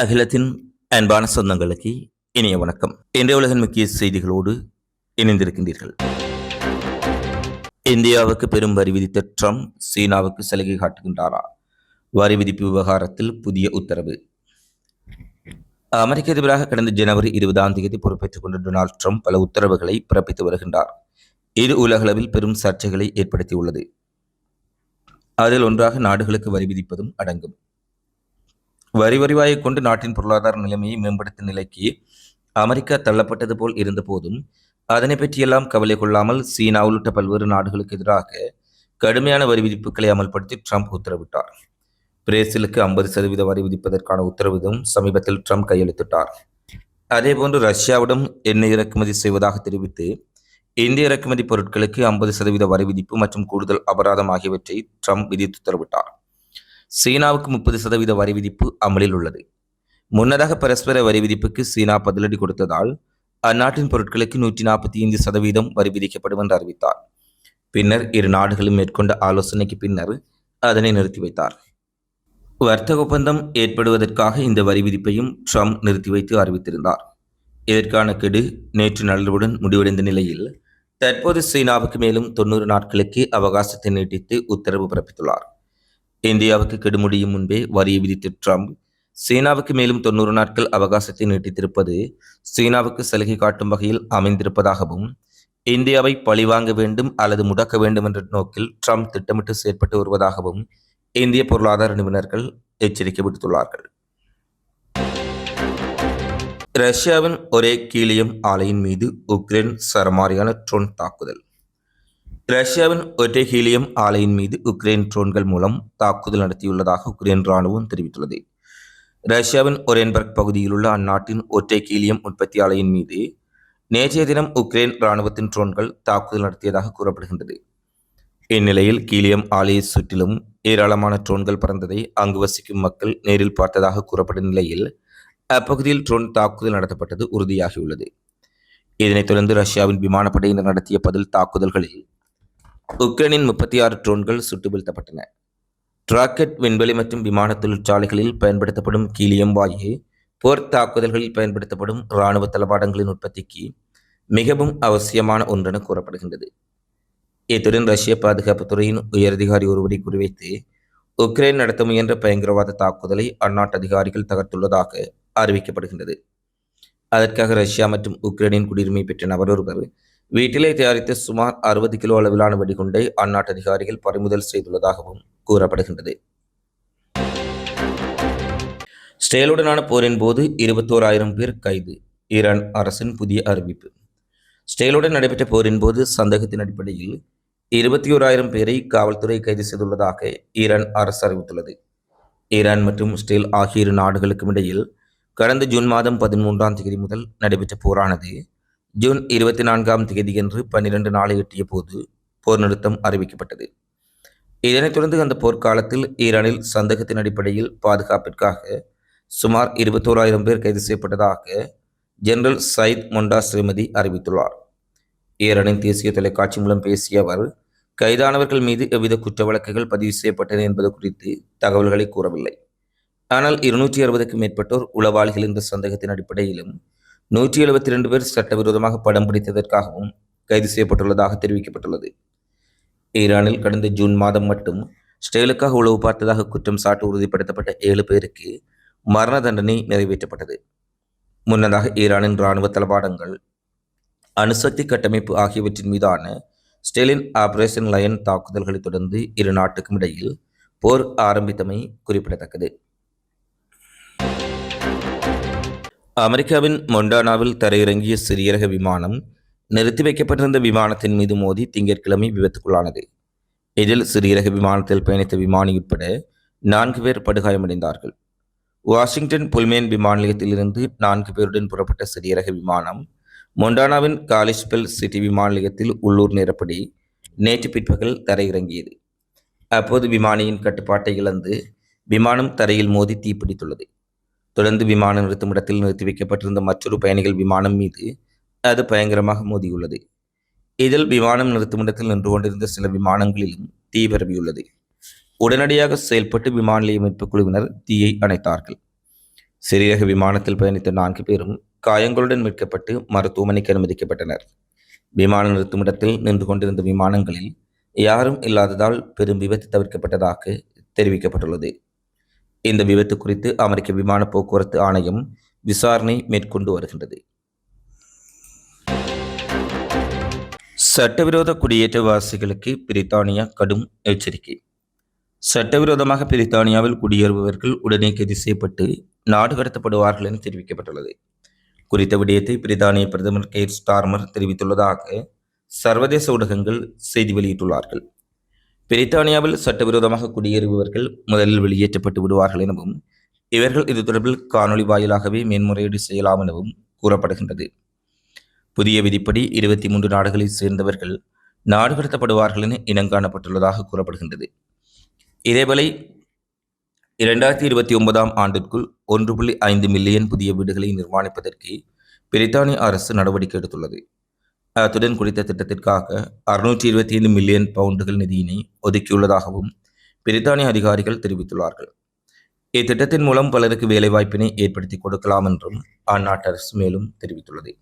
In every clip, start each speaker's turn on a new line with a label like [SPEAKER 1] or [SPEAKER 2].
[SPEAKER 1] அகிலத்தின் அன்பான சொந்தங்களுக்கு இனிய வணக்கம். இன்றைய உலகின் முக்கிய செய்திகளோடு இணைந்திருக்கின்றீர்கள். இந்தியாவுக்கு பெரும் வரி விதித்த ட்ரம்ப் சீனாவுக்கு சலுகை காட்டுகின்றாரா? வரி விதிப்பு விவகாரத்தில் புதிய உத்தரவு. அமெரிக்க அதிபராக கடந்த ஜனவரி இருபதாம் தேதி பொறுப்பேற்றுக் கொண்ட டொனால்ட் ட்ரம்ப் பல உத்தரவுகளை பிறப்பித்து வருகின்றார். இது உலகளவில் பெரும் சர்ச்சைகளை ஏற்படுத்தியுள்ளது. அதில் ஒன்றாக நாடுகளுக்கு வரி விதிப்பதும் அடங்கும். வரி வரிவாயை கொண்டு நாட்டின் பொருளாதார நிலைமையை மேம்படுத்த நிலைக்கு அமெரிக்கா தள்ளப்பட்டது போல் இருந்த போதும் அதனை பற்றியெல்லாம் கவலை கொள்ளாமல் சீனா உள்ளிட்ட பல்வேறு நாடுகளுக்கு எதிராக கடுமையான வரி விதிப்புகளை அமல்படுத்தி ட்ரம்ப் உத்தரவிட்டார். பிரேசிலுக்கு ஐம்பது சதவீத வரி விதிப்பதற்கான உத்தரவிலும் சமீபத்தில் ட்ரம்ப் கையெழுத்திட்டார். அதேபோன்று ரஷ்யாவிடம் எண்ணெய் இறக்குமதி செய்வதாக தெரிவித்து இந்திய இறக்குமதி பொருட்களுக்கு ஐம்பது சதவீத வரி விதிப்பு மற்றும் கூடுதல் அபராதம் ஆகியவற்றை ட்ரம்ப் விதித்து உத்தரவிட்டார். சீனாவுக்கு முப்பது சதவீத வரி விதிப்பு அமலில் உள்ளது. முன்னதாக பரஸ்பர வரி விதிப்புக்கு சீனா பதிலடி கொடுத்ததால் அந்நாட்டின் பொருட்களுக்கு நூற்றி நாற்பத்தி ஐந்து சதவீதம் வரி விதிக்கப்படும் என்று அறிவித்தார். பின்னர் இரு நாடுகளும் மேற்கொண்ட ஆலோசனைக்கு பின்னர் அதனை நிறுத்தி வைத்தார். வர்த்தக ஒப்பந்தம் ஏற்படுவதற்காக இந்த வரி விதிப்பையும் ட்ரம்ப் நிறுத்தி வைத்து அறிவித்திருந்தார். இதற்கான கெடு நேற்று நள்ளிரவுடன் முடிவடைந்த நிலையில் தற்போது சீனாவுக்கு மேலும் தொண்ணூறு நாட்களுக்கு அவகாசத்தை நீட்டித்து உத்தரவு பிறப்பித்துள்ளார். இந்தியாவுக்கு கெடுமுடியும் முன்பே வரியை விதித்த ட்ரம்ப் சீனாவுக்கு மேலும் தொண்ணூறு நாட்கள் அவகாசத்தை நீட்டித்திருப்பது சீனாவுக்கு சலுகை காட்டும் வகையில் அமைந்திருப்பதாகவும் இந்தியாவை பழிவாங்க வேண்டும் அல்லது முடக்க வேண்டும் என்ற நோக்கில் ட்ரம்ப் திட்டமிட்டு செயற்பட்டு வருவதாகவும் இந்திய பொருளாதார நிபுணர்கள் எச்சரிக்கை விடுத்துள்ளார்கள். ரஷ்யாவின் ஒரே கீழியம் ஆலையின் மீது உக்ரைன் சரமாரியான ட்ரோன் தாக்குதல். ரஷ்யாவின் ஒற்றை ஹீலியம் ஆலையின் மீது உக்ரைன் ட்ரோன்கள் மூலம் தாக்குதல் நடத்தியுள்ளதாக உக்ரைன் ராணுவம் தெரிவித்துள்ளது. ரஷ்யாவின் ஒரேன்பர்க் பகுதியில் உள்ள அந்நாட்டின் ஒற்றை ஹீலியம் உற்பத்தி ஆலையின் மீது நேற்றைய தினம் உக்ரைன் ராணுவத்தின் ட்ரோன்கள் தாக்குதல் நடத்தியதாக கூறப்படுகின்றது. இந்நிலையில் கீலியம் ஆலையை சுற்றிலும் ஏராளமான ட்ரோன்கள் பறந்ததை அங்கு வசிக்கும் மக்கள் நேரில் பார்த்ததாக கூறப்படும் நிலையில் அப்பகுதியில் ட்ரோன் தாக்குதல் நடத்தப்பட்டது உறுதியாகியுள்ளது. இதனைத் தொடர்ந்து ரஷ்யாவின் விமானப்படையினர் நடத்திய பதில் தாக்குதல்களில் உக்ரைனின் முப்பத்தி ஆறு ட்ரோன்கள் சுட்டு வீழ்த்தப்பட்டன ராக்கெட் விண்வெளி மற்றும் விமான தொழிற்சாலைகளில் பயன்படுத்தப்படும் கீலியம் வாயு போர் தாக்குதல்களில் பயன்படுத்தப்படும் இராணுவ தளவாடங்களின் உற்பத்திக்கு மிகவும் அவசியமான ஒன்றென கூறப்படுகின்றது. இத்துடன் ரஷ்ய பாதுகாப்புத் துறையின் உயரதிகாரி ஒருவரை குறிவைத்து உக்ரைன் நடத்த முயன்ற பயங்கரவாத தாக்குதலை அந்நாட்டு அதிகாரிகள் தகர்த்துள்ளதாக அறிவிக்கப்படுகின்றது. அதற்காக ரஷ்யா மற்றும் உக்ரைனின் குடியுரிமை பெற்ற நபர் ஒருவர் வீட்டிலே தயாரித்த சுமார் அறுபது கிலோ அளவிலான வெடிகுண்டை அந்நாட்டு அதிகாரிகள் பறிமுதல் செய்துள்ளதாகவும் கூறப்படுகின்றது. ஸ்டேலுடனான போரின் போது இருபத்தோராயிரம் பேர் கைது ஈரான் அரசின் புதிய அறிவிப்பு. ஸ்டேலுடன் நடைபெற்ற போரின் போது சந்தேகத்தின் அடிப்படையில் இருபத்தி ஓராயிரம் பேரை காவல்துறை கைது செய்துள்ளதாக ஈரான் அரசு அறிவித்துள்ளது. ஈரான் மற்றும் ஸ்டேல் ஆகிய இரு நாடுகளுக்கும் இடையில் கடந்த ஜூன் மாதம் பதிமூன்றாம் தேதி முதல் நடைபெற்ற போரானது ஜூன் இருபத்தி நான்காம் தேதியன்று பன்னிரண்டு நாளை எட்டிய போது போர் நிறுத்தம் அறிவிக்கப்பட்டது. இதனைத் தொடர்ந்து அந்த போர்க்காலத்தில் ஈரானில் சந்தேகத்தின் அடிப்படையில் பாதுகாப்பிற்காக சுமார் இருபத்தோராயிரம் பேர் கைது செய்யப்பட்டதாக ஜெனரல் சயித் மொண்டா ஸ்ரீமதி அறிவித்துள்ளார். ஈரானின் தேசிய தொலைக்காட்சி மூலம் பேசிய அவர் கைதானவர்கள் மீது எவ்வித குற்ற வழக்குகள் பதிவு செய்யப்பட்டன என்பது குறித்து தகவல்களை கூறவில்லை. ஆனால் இருநூற்றி அறுபதுக்கும் மேற்பட்டோர் உளவாளிகள் என்ற சந்தேகத்தின் அடிப்படையிலும் நூற்றி எழுபத்தி ரெண்டு பேர் சட்டவிரோதமாக படம் பிடித்ததற்காகவும் கைது செய்யப்பட்டுள்ளதாக தெரிவிக்கப்பட்டுள்ளது. ஈரானில் கடந்த ஜூன் மாதம் மட்டும் ஸ்டெயிலுக்காக உளவு பார்த்ததாக குற்றம் சாட்டு உறுதிப்படுத்தப்பட்ட ஏழு பேருக்கு மரண தண்டனை நிறைவேற்றப்பட்டது. முன்னதாக ஈரானின் இராணுவ தளவாடங்கள் அணுசக்தி கட்டமைப்பு ஆகியவற்றின் மீதான ஸ்டேலின் ஆபரேஷன் லயன் தாக்குதல்களை தொடர்ந்து இரு நாட்டுக்கும் இடையில் போர் ஆரம்பித்தமை குறிப்பிடத்தக்கது. அமெரிக்காவின் மொண்டானாவில் தரையிறங்கிய சிறியரக விமானம் நிறுத்தி வைக்கப்பட்டிருந்த விமானத்தின் மீது மோதி திங்கட்கிழமை விபத்துக்குள்ளானது. இதில் சிறியரக விமானத்தில் பயணித்த விமானி உட்பட நான்கு பேர் படுகாயமடைந்தார்கள். வாஷிங்டன் புல்மேன் விமான நிலையத்திலிருந்து நான்கு பேருடன் புறப்பட்ட சிறியரக விமானம் மொண்டானாவின் காலிஸ்பெல் சிட்டி விமான நிலையத்தில் உள்ளூர் நேரப்படி நேற்று பிற்பகல் தரையிறங்கியது. அப்போது விமானியின் கட்டுப்பாட்டை இழந்து விமானம் தரையில் மோதி தீப்பிடித்துள்ளது. தொடர்ந்து விமானம் நிறுத்தும் இடத்தில் நிறுத்தி வைக்கப்பட்டிருந்த மற்றொரு பயணிகள் விமானம் மீது அது பயங்கரமாக மோதியுள்ளது. இதில் விமானம் நிறுத்தும் இடத்தில் நின்று கொண்டிருந்த சில விமானங்களிலும் தீ பரவியுள்ளது. உடனடியாக செயல்பட்டு விமான நிலைய குழுவினர் தீயை அணைத்தார்கள். சிறியக விமானத்தில் பயணித்த நான்கு பேரும் காயங்களுடன் மீட்கப்பட்டு மருத்துவமனைக்கு அனுமதிக்கப்பட்டனர். விமான நிறுத்துமிடத்தில் நின்று கொண்டிருந்த விமானங்களில் யாரும் இல்லாததால் பெரும் விபத்து தவிர்க்கப்பட்டதாக தெரிவிக்கப்பட்டுள்ளது. இந்த விபத்து குறித்து அமெரிக்க விமான போக்குவரத்து ஆணையம் விசாரணை மேற்கொண்டு வருகின்றது. சட்டவிரோத குடியேற்றவாசிகளுக்கு பிரித்தானியா கடும் எச்சரிக்கை. சட்டவிரோதமாக பிரித்தானியாவில் குடியேறுபவர்கள் உடனே கைது செய்யப்பட்டு நாடு கடத்தப்படுவார்கள் என தெரிவிக்கப்பட்டுள்ளது. குறித்த விடயத்தை பிரித்தானிய பிரதமர் கேர் ஸ்டார்மர் தெரிவித்துள்ளதாக சர்வதேச ஊடகங்கள் செய்தி வெளியிட்டுள்ளார்கள். பிரித்தானியாவில் சட்டவிரோதமாக குடியேறுபவர்கள் முதலில் வெளியேற்றப்பட்டு விடுவார்கள் எனவும் இவர்கள் இது தொடர்பில் காணொலி வாயிலாகவே மேன்முறையீடு செய்யலாம் எனவும் கூறப்படுகின்றது. புதிய விதிப்படி இருபத்தி மூன்று நாடுகளைச் சேர்ந்தவர்கள் நாடு கடத்தப்படுவார்கள் என இனங்காணப்பட்டுள்ளதாக கூறப்படுகின்றது. இதேவேளை இரண்டாயிரத்தி இருபத்தி ஒன்பதாம் ஆண்டிற்குள் ஒன்று புள்ளி ஐந்து மில்லியன் புதிய வீடுகளை நிர்மாணிப்பதற்கு பிரித்தானிய அரசு நடவடிக்கை எடுத்துள்ளது. அத்துடன் குறித்த திட்டத்திற்காக அறுநூற்றி இருபத்தி ஐந்து மில்லியன் பவுண்டுகள் நிதியினை ஒதுக்கியுள்ளதாகவும் பிரித்தானிய அதிகாரிகள் தெரிவித்துள்ளார்கள். இத்திட்டத்தின் மூலம் பலருக்கு வேலைவாய்ப்பினை ஏற்படுத்தி கொடுக்கலாம் என்றும் அந்நாட்டு அரசு மேலும் தெரிவித்துள்ளது.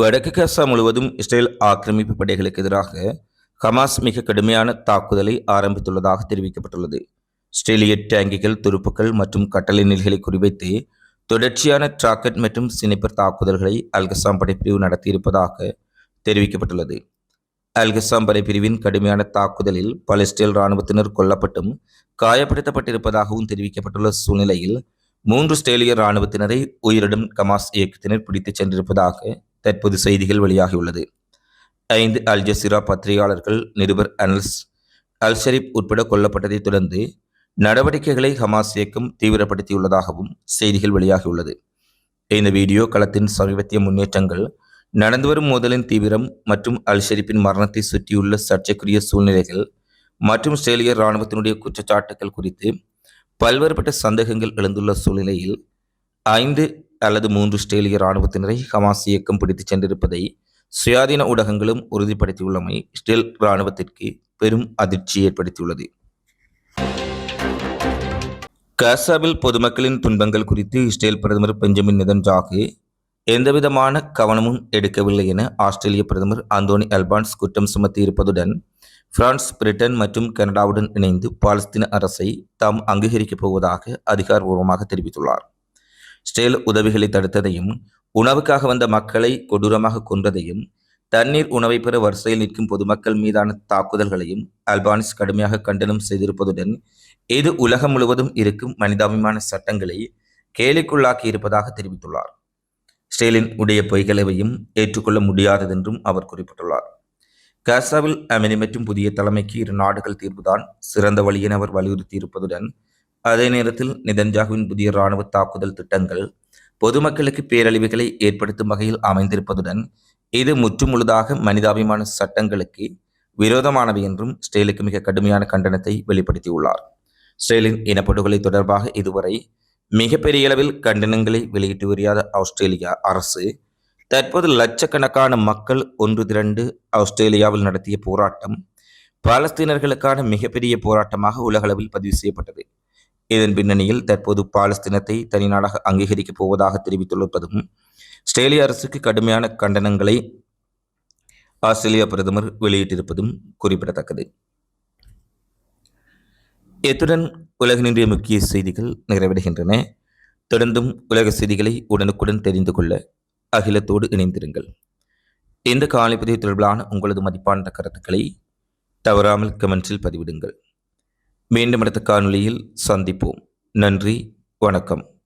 [SPEAKER 1] வடக்கு கசா முழுவதும் இஸ்ரேல் ஆக்கிரமிப்பு படைகளுக்கு எதிராக ஹமாஸ் மிக கடுமையான தாக்குதலை ஆரம்பித்துள்ளதாக தெரிவிக்கப்பட்டுள்ளது. இஸ்ரேலிய டேங்கிகள் துருப்புக்கள் மற்றும் கட்டளை நிலைகளை குறிவைத்து தொடர்ச்சியான டிராக்கெட் மற்றும் சினிப்பர் தாக்குதல்களை அல்கசாம் படைப்பிரிவு நடத்தியிருப்பதாக தெரிவிக்கப்பட்டுள்ளது. அல்கசாம் படைப்பிரிவின் கடுமையான தாக்குதலில் பலஸ்டீல் இராணுவத்தினர் கொல்லப்பட்டும் காயப்படுத்தப்பட்டிருப்பதாகவும் தெரிவிக்கப்பட்டுள்ள சூழ்நிலையில் மூன்று ஸ்டேலிய இராணுவத்தினரை உயிரிடும் கமாஸ் இயக்கத்தினர் பிடித்துச் சென்றிருப்பதாக தற்போது செய்திகள் வெளியாகியுள்ளது. ஐந்து அல் ஜசீரா பத்திரிகையாளர்கள் நிருபர் அனல்ஸ் அல் ஷரீப் உட்பட கொல்லப்பட்டதைத் தொடர்ந்து நடவடிக்கைகளை ஹமாஸ் இயக்கம் தீவிரப்படுத்தியுள்ளதாகவும் செய்திகள் வெளியாகியுள்ளது. இந்த வீடியோ களத்தின் சமீபத்திய முன்னேற்றங்கள் நடந்து வரும் மோதலின் தீவிரம் மற்றும் அல் ஷெரீப்பின் மரணத்தை சுற்றியுள்ள சர்ச்சைக்குரிய சூழ்நிலைகள் மற்றும் ஆஸ்திரேலிய இராணுவத்தினுடைய குற்றச்சாட்டுகள் குறித்து பல்வேறுபட்ட சந்தேகங்கள் எழுந்துள்ள சூழ்நிலையில் ஐந்து அல்லது மூன்று ஸ்டேலிய இராணுவத்தினரை ஹமாஸ் இயக்கம் பிடித்துச் சென்றிருப்பதை சுயாதீன ஊடகங்களும் உறுதிப்படுத்தியுள்ளமை ஸ்டேல் இராணுவத்திற்கு பெரும் அதிர்ச்சி ஏற்படுத்தியுள்ளது. காசாவில் பொதுமக்களின் துன்பங்கள் குறித்து இஸ்ரேல் பிரதமர் பெஞ்சமின் நிதன்ஜாகு எந்தவிதமான கவனமும் எடுக்கவில்லை என ஆஸ்திரேலிய பிரதமர் அந்தோனி அல்பான்ஸ் குற்றம் சுமத்தியிருப்பதுடன் பிரான்ஸ் பிரிட்டன் மற்றும் கனடாவுடன் இணைந்து பாலஸ்தீன அரசை தாம் அங்கீகரிக்கப் போவதாக அதிகாரபூர்வமாக தெரிவித்துள்ளார். ஸ்டேல் உதவிகளை தடுத்ததையும் உணவுக்காக வந்த மக்களை கொடூரமாக கொன்றதையும் தண்ணீர் உணவை பெற வரிசையில் நிற்கும் பொதுமக்கள் மீதான தாக்குதல்களையும் அல்பானிஸ் கடுமையாக கண்டனம் செய்திருப்பதுடன் இது உலகம் முழுவதும் இருக்கும் மனிதாபிமான சட்டங்களை கேலிக்குள்ளாக்கி இருப்பதாக தெரிவித்துள்ளார். ஸ்டேலின் உடைய பொய்களவையும் ஏற்றுக்கொள்ள முடியாததென்றும் அவர் குறிப்பிட்டுள்ளார். காசாவில் அமெரி மற்றும் புதிய தலைமைக்கு இரு நாடுகள் தீர்வுதான் சிறந்த வழி என அவர் வலியுறுத்தியிருப்பதுடன் அதே நேரத்தில் நிதன்ஜாகுவின் புதிய இராணுவ தாக்குதல் திட்டங்கள் பொதுமக்களுக்கு பேரழிவுகளை ஏற்படுத்தும் வகையில் அமைந்திருப்பதுடன் இது முற்றுமுழுதாக மனிதாபிமான சட்டங்களுக்கு விரோதமானவை என்றும் ஸ்டேலுக்கு மிக கடுமையான கண்டனத்தை வெளிப்படுத்தியுள்ளார். ஸ்டேலின் இனப்படுகொலை தொடர்பாக இதுவரை மிகப்பெரிய அளவில் கண்டனங்களை வெளியிட்டு வரியாத ஆஸ்திரேலியா அரசு தற்போது லட்சக்கணக்கான மக்கள் ஒன்று திரண்டு ஆஸ்திரேலியாவில் நடத்திய போராட்டம் பாலஸ்தீனர்களுக்கான மிகப்பெரிய போராட்டமாக உலகளவில் பதிவு செய்யப்பட்டது. இதன் பின்னணியில் தற்போது பாலஸ்தீனத்தை தனிநாடாக அங்கீகரிக்கப் போவதாக தெரிவித்துள்ளதும் ஆஸ்திரேலிய அரசுக்கு கடுமையான கண்டனங்களை ஆஸ்திரேலிய பிரதமர் வெளியிட்டிருப்பதும் குறிப்பிடத்தக்கது. இத்துடன் உலகினுடைய முக்கிய செய்திகள் நிறைவடைகின்றன. தொடர்ந்தும் உலக செய்திகளை உடனுக்குடன் தெரிந்து கொள்ள அகிலத்தோடு இணைந்திருங்கள். இந்த காலைப்பதிவு தொடர்பிலான உங்களது மதிப்பான கருத்துக்களை தவறாமல் கமெண்ட்ஸில் பதிவிடுங்கள். மீண்டும் அடுத்த காணொலியில் சந்திப்போம். நன்றி வணக்கம்.